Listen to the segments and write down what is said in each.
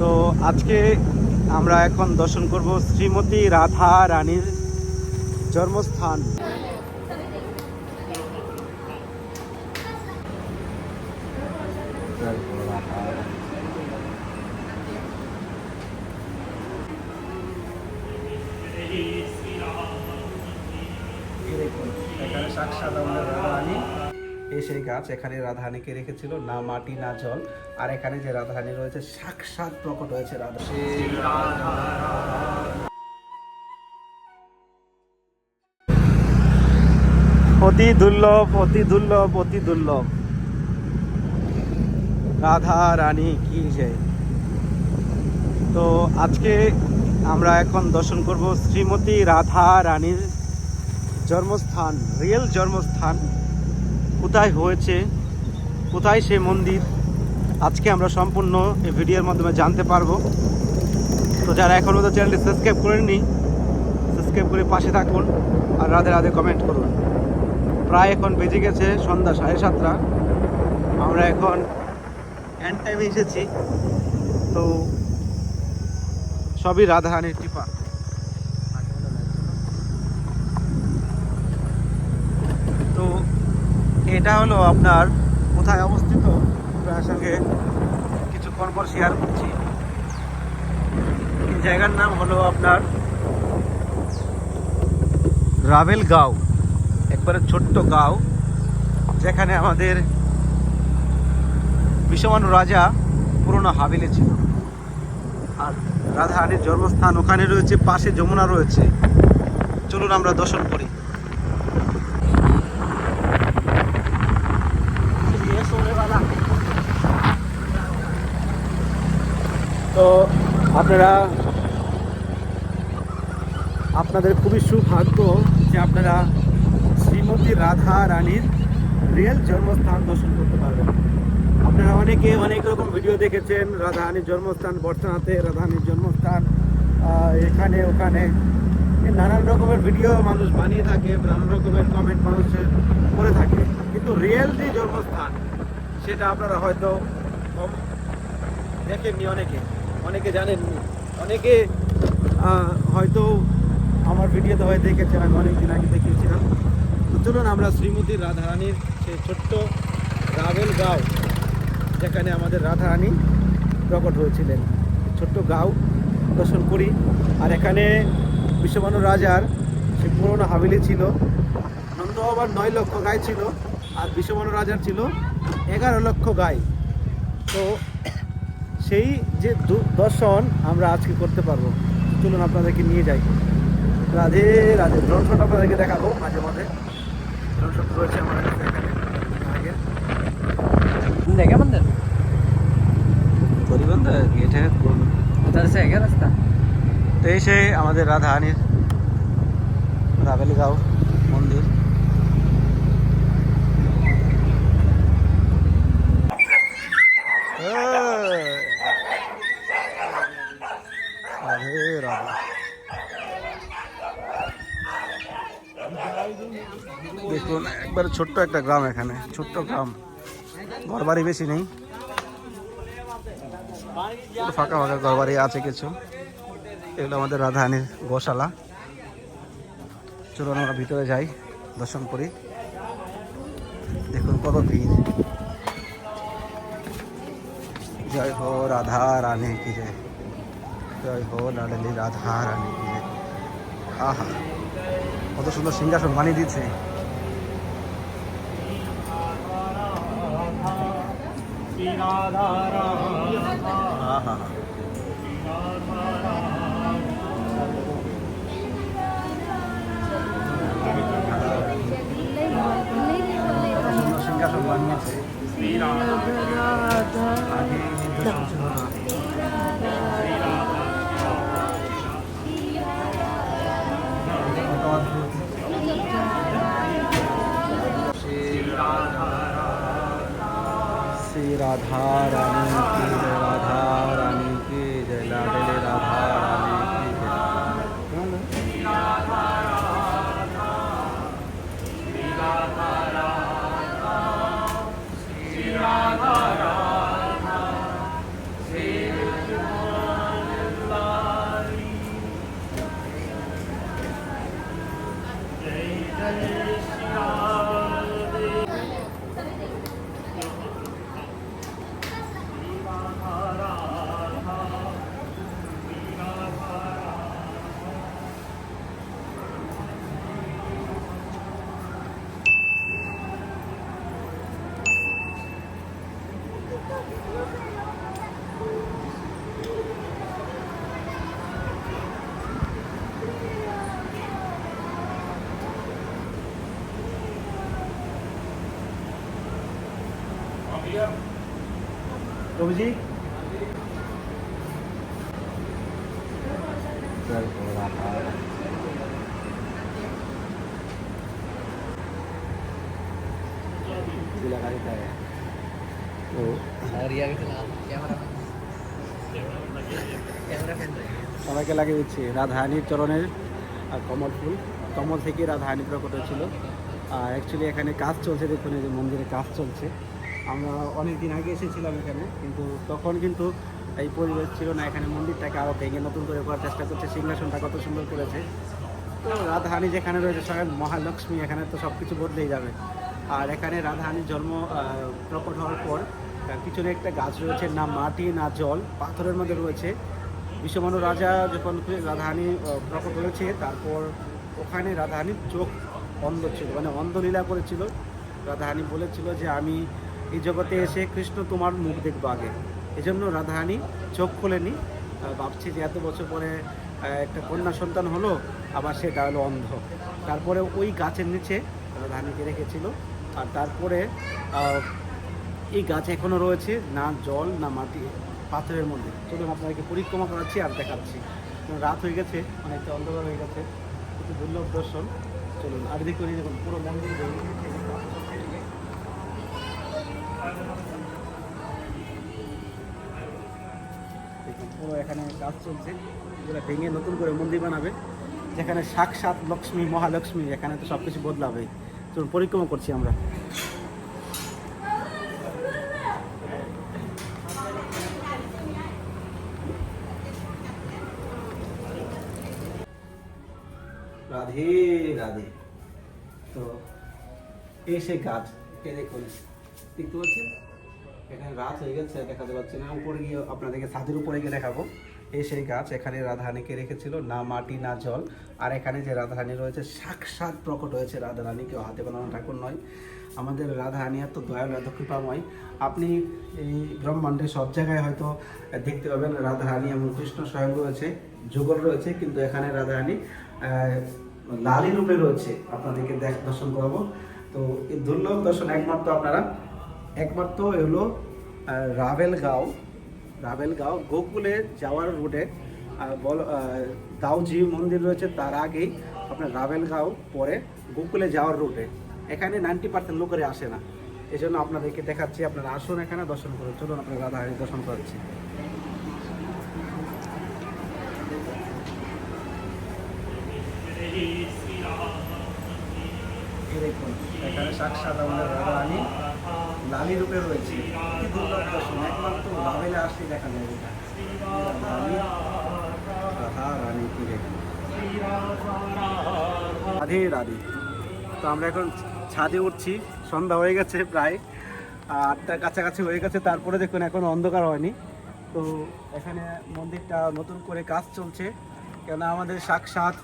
তো আজকে আমরা এখন দর্শন করব শ্রীমতী রাধা রানীর জন্মস্থান। সাক্ষাৎ এই সেই গাছ এখানে রাধারানীকে রেখেছিল, না মাটি, না জল। আর এখানে যে রাধারানী রয়েছে, সাক্ষাৎ প্রকট হয়েছে রাধা অতি দুর্লভ অতি দুর্লভ অতি দুর্লভ। রাধা রানী কি যে। তো আজকে আমরা এখন দর্শন করব শ্রীমতী রাধা রানীর জন্মস্থান, রিয়েল জন্মস্থান। কোথায় হয়েছে, কোথায় সে মন্দির, আজকে আমরা সম্পূর্ণ এই ভিডিওর মাধ্যমে জানতে পারব। তো যারা এখনও তো চ্যানেলটি সাবস্ক্রাইব করেননি, সাবস্ক্রাইব করে পাশে থাকুন আর রাধে রাধে কমেন্ট করুন। প্রায় এখন বেজে গেছে সন্ধ্যা সাড়ে সাতটা। আমরা এখন এন্ড টাইমে এসেছি। তো সবই রাধারানীর কৃপা তো এটা হলো আপনার কোথায় অবস্থিত? আপনার সঙ্গে কিছুক্ষণ পর শেয়ার করছি। জায়গার নাম হলো আপনার রাভেল গাঁও একবারে ছোট্ট গাঁও, যেখানে আমাদের বিশ্বমানু রাজা পুরনো হাবিলে ছিল। আর রাধারানীর জন্মস্থান ওখানে রয়েছে, পাশে যমুনা রয়েছে। চলুন আমরা দর্শন করি তো আপনারা, আপনাদের খুবই সৌভাগ্য যে আপনারা শ্রীমতী রাধা রানীর রিয়েল জন্মস্থান দর্শন করতে পারবেন। আপনারা অনেকে অনেক রকম ভিডিও দেখেছেন রাধারানীর জন্মস্থান বর্ষানাতে রাধারানীর জন্মস্থান এখানে, ওখানে। নানান রকমের ভিডিও মানুষ বানিয়ে থাকে, নানান রকমের কমেন্ট মানুষের করে থাকে। কিন্তু রিয়েল যে জন্মস্থান, সেটা আপনারা হয়তো দেখেননি অনেকে। অনেকে জানেননি অনেকে হয়তো আমার ভিডিওতে হয়তো দেখেছেন, আমি অনেকদিন আগে দেখিয়েছিলাম। তো চলুন আমরা শ্রীমতী রাধারানীর সেই ছোট্ট রাভেল গাঁও, যেখানে আমাদের রাধারানী প্রকট হয়েছিলেন। ছোট্ট গাঁও দর্শন করি। আর এখানে বিশ্বমানু রাজার সে পুরনো হাবিলি ছিল, নন্দ আবার নয় লক্ষ গাই ছিল, আর বিশ্বমানু রাজার ছিল এগারো লক্ষ গাই। তো সেই যে দর্শন আমরা আজকে করতে পারব। চলুন আপনাদেরকে নিয়ে যাই। রাধে রাধে। ড্রোন শট আপনাদেরকে দেখাবো মাঝে মাঝে ড্রোন শট রয়েছে আমার রাস্তা। তো আমাদের রাধা রানীর রাবেলগাঁও মন্দির। একবারে ছোট্ট একটা গ্রাম এখানে, ছোট্ট গ্রাম। ঘর বাড়ি বেশি নেই। ফাঁকা ফাঁকা ঘর বাড়ি আছে কিছু। এগুলো আমাদের রাধারানীর গোশালা। চলুন আমরা ভিতরে যাই, দর্শন করি। দেখুন কত ভিড়। জয় হো রাধা রানী কি জয় জয় হো লাডলি রাধা রানী কি জয় আহা কত সুন্দর সিংহাসন বানিয়ে দিচ্ছে আহা সুন্দর সিংহাসন বানিয়েছে আগে এই নিদর্শন ছিল राधा रानी की। ফ্যান সবাইকে লাগিয়ে দিচ্ছি রাধাহানির চরণের কমল ফুল। কমল থেকে রাধাহানি প্রকট হয়েছিল। আর অ্যাকচুয়ালি এখানে কাজ চলছে, দেখুন এই যে মন্দিরে কাজ চলছে। আমরা অনেক দিন আগে এসেছিলাম এখানে, কিন্তু তখন কিন্তু এই পরিবেশ ছিল না, এখানে মন্দিরটাকে আরও ভেঙে নতুন করে করার চেষ্টা করছে, সিংহাসনটা কত সুন্দর করেছে। তো রাধাহানি যেখানে রয়েছে, স্বয়ং মহালক্ষ্মী, এখানে তো সব কিছু বদলেই যাবে। আর এখানে রাধাহানির জন্ম প্রকট হওয়ার পর পিছনে একটা গাছ রয়েছে, না মাটি, না জল, পাথরের মধ্যে রয়েছে। বিশ্বমানু রাজা যখন রাধাহানি প্রকট হয়েছে, তারপর ওখানে রাধাহানির চোখ অন্ধ ছিল মানে অন্ধলীলা করেছিল। রাধাহানি বলেছিল যে, আমি এই জগতে এসে কৃষ্ণ তোমার মুখ দেখব আগে। এই জন্য রাধাহানি চোখ খোলেনি। ভাবছি যে এত বছর পরে একটা কন্যা সন্তান হলো, আবার সে হলো অন্ধ। তারপরে ওই গাছের নিচে রাধাহানিকে রেখেছিল। আর তারপরে এই গাছ এখনও রয়েছে, না জল, না মাটি, পাথরের মধ্যে। চলুন, আপনাদেরকে পরিক্রমা করাচ্ছি আর দেখাচ্ছি। রাত হয়ে গেছে, অনেকটা অন্ধকার হয়ে গেছে। একটু দুর্লভ দর্শন। চলুন, আর দেখুন দেখুন, পুরো মন্দির পুরো এখানে কাজ চলছে। এগুলো ভেঙে নতুন করে মন্দির বানাবে। যেখানে সাক্ষাৎ লক্ষ্মী, মহালক্ষ্মী, এখানে তো সব কিছু বদলাবে। চলুন, পরিক্রমা করছি আমরা। রাধে রাধে। তো, এই সেই গাছ দেখুন, দেখতে পাচ্ছেন? এখানে রাত হয়ে গেছে, দেখাতে পাচ্ছি না। উপরে গিয়ে আপনাদেরকে ছাদের উপরে গিয়ে দেখাবো। এই সেই গাছ এখানে রাধারানীকে রেখেছিল, না মাটি, না জল। আর এখানে যে রাধারানী রয়েছে, সাক্ষাৎ প্রকট হয়েছে রাধারানী, কেউ হাতে বানানো ঠাকুর নয়। আমাদের রাধারানী এত দয়ালু, এত কৃপাময়। আপনি এই ব্রহ্মাণ্ডে সব জায়গায় হয়তো দেখতে পাবেন, রাধারানী এবং কৃষ্ণ স্বয়ং রয়েছে, যুগল রয়েছে, কিন্তু এখানে রাধারানী লালি রূপে রয়েছে। আপনাদেরকে দেখ, দর্শন করাবো। তো এই দুর্লভ দর্শন একমাত্র আপনারা একমাত্র হলো রাভেলগাঁও রাভেলগাঁও, গোকুলে যাওয়ার রুটে বল দাউজি মন্দির রয়েছে তার আগেই আপনার রাভেলগাঁও পরে গোকুলে যাওয়ার রুটে এখানে নাইনটি পার্সেন্ট লোকেরে আসে না। এই জন্য আপনাদেরকে দেখাচ্ছি, আপনারা আসুন এখানে, দর্শন করুন। চলুন, আপনার রাধাহারি দর্শন করাচ্ছি। এখানে সাক্ষাৎ আমাদের রাধা রাধারানী। লালি রূপে রয়েছে। কি দুর্লভ দর্শন একমাত্র রাভেলে আসলে দেখা যায় রাধে রাধে তো আমরা এখন ছাদে উঠছি। সন্ধ্যা হয়ে গেছে প্রায়। আটটার কাছাকাছি হয়ে গেছে। তারপরে দেখুন, এখন অন্ধকার হয়নি। তো এখানে মন্দিরটা নতুন করে কাজ চলছে। কেন আমাদের সাক্ষাৎ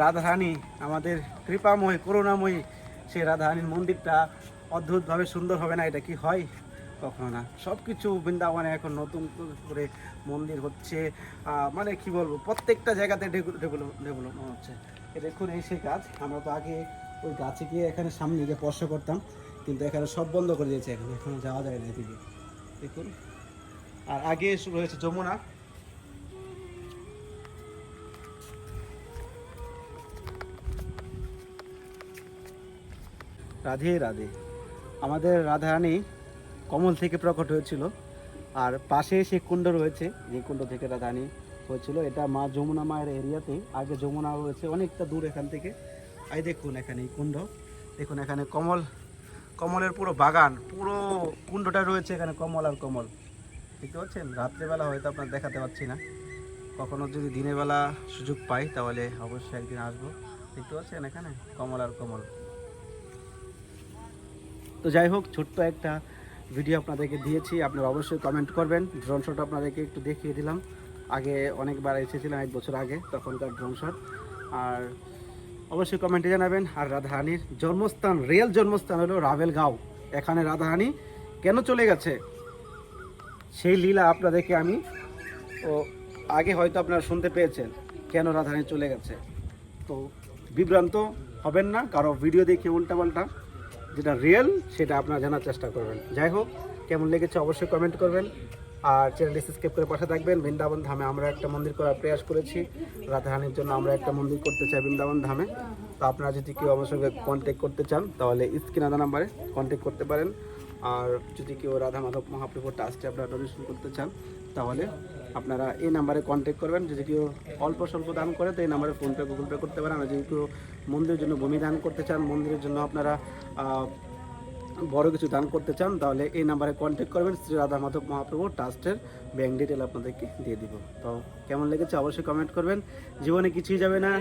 রাধারানী, আমাদের কৃপাময়, করুণাময়ী সেই রাধারানীর মন্দিরটা অদ্ভুতভাবে সুন্দর হবে না, এটা কি হয়? কখনো না। সব কিছু বৃন্দাবনে এখন নতুন করে মন্দির হচ্ছে মানে কি বলব, প্রত্যেকটা জায়গাতে ডেভেলপ হচ্ছে। দেখুন এই সেই গাছ, আমরা তো আগে ওই গাছে গিয়ে এখানে সামনে গিয়ে স্পর্শ করতাম, কিন্তু এখানে সব বন্ধ করে দিয়েছে এখানে এখানে যাওয়া যায় না এদিকে। দেখুন। আর আগে রয়েছে যমুনা। রাধে রাধে। আমাদের রাধারানী কমল থেকে প্রকট হয়েছিল, আর পাশে সে কুণ্ড রয়েছে, যে কুণ্ড থেকে রাধারানী হয়েছিল, এটা মা যমুনা মায়ের এরিয়াতে। আগে যমুনা রয়েছে অনেকটা দূর এখান থেকে। এই দেখুন এখানে এই কুণ্ড। দেখুন এখানে কমল, কমলের পুরো বাগান, পুরো কুণ্ডটা রয়েছে এখানে কমল আর কমল। দেখতে পাচ্ছেন? রাত্রেবেলা হয়তো আপনার দেখাতে পাচ্ছি না। কখনো যদি দিনের বেলা সুযোগ পাই, তাহলে অবশ্যই একদিন আসব। দেখতে পাচ্ছেন এখানে? কমল আর কমল। তো যাই হোক, ছোট্ট একটা ভিডিও আপনাদেরকে দিয়েছি। আপনারা অবশ্যই কমেন্ট করবেন। ড্রোন শট আপনাদেরকে একটু দেখিয়ে দিলাম। আগে অনেকবার এসেছিলাম এক বছর আগে, তখনকার ড্রোন শট আর অবশ্যই কমেন্টে জানাবেন। আর রাধারানীর জন্মস্থান রিয়েল জন্মস্থান হলো রাভেলগাঁও। এখানে রাধারানী কেন চলে গেছে? সেই লীলা আপনাদেরকে আমি, ও আগে হয়তো আপনারা শুনতে পেয়েছেন, কেন রাধারানী চলে গেছে? তো বিভ্রান্ত হবেন না, কারও ভিডিও দেখে উল্টাপাল্টা। যেটা রিয়েল সেটা আপনারা জানার চেষ্টা করবেন। যাই হোক, কেমন লেগেছে অবশ্যই কমেন্ট করবেন। আর চ্যানেলটি সাবস্ক্রাইব করে পাশে থাকবেন। বৃন্দাবন ধামে আমরা একটা মন্দির করার প্রয়াস করেছি। রাধারানীর জন্য আমরা একটা মন্দির করতে চাই বৃন্দাবন ধামে। তো আপনারা যদি কেউ আমার সঙ্গে কন্ট্যাক্ট করতে চান, তাহলে স্ক্রিন আদা নাম্বারে কন্ট্যাক্ট করতে পারেন। আর যদি কেউ রাধা মাধব মহাপ্রভু ট্রাস্টে আপনারা ডোনেশন করতে চান, তাহলে আপনারা এই নাম্বারে কন্ট্যাক্ট করবেন। যদি কেউ অল্প স্বল্প দান করে, তো এই নাম্বারে ফোনপে গুগল পে করতে পারেন। আর যদি কেউ মন্দিরের জন্য ভূমি দান করতে চান, মন্দিরের জন্য আপনারা বড় কিছু দান করতে চান, তাহলে এই নাম্বারে কন্ট্যাক্ট করবেন। শ্রী রাধা মাধব মহাপ্রভু ট্রাস্টের ব্যাংক ডিটেল আপনাদেরকে দিয়ে দিব। তো কেমন লেগেছে অবশ্যই কমেন্ট করবেন। জীবনে কিছুই যাবে না।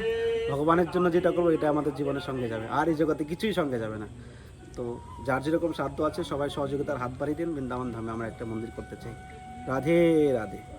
ভগবানের জন্য যেটা করব, এটা আমাদের জীবনের সঙ্গে যাবে। আর এই জগতে কিছুই সঙ্গে যাবে না। তো যার যেরকম সাধ্য আছে, সবাই সহযোগিতার হাত বাড়িয়ে দিন। বৃন্দাবন ধামে আমরা একটা মন্দির করতে চাই। রাধে রাধে।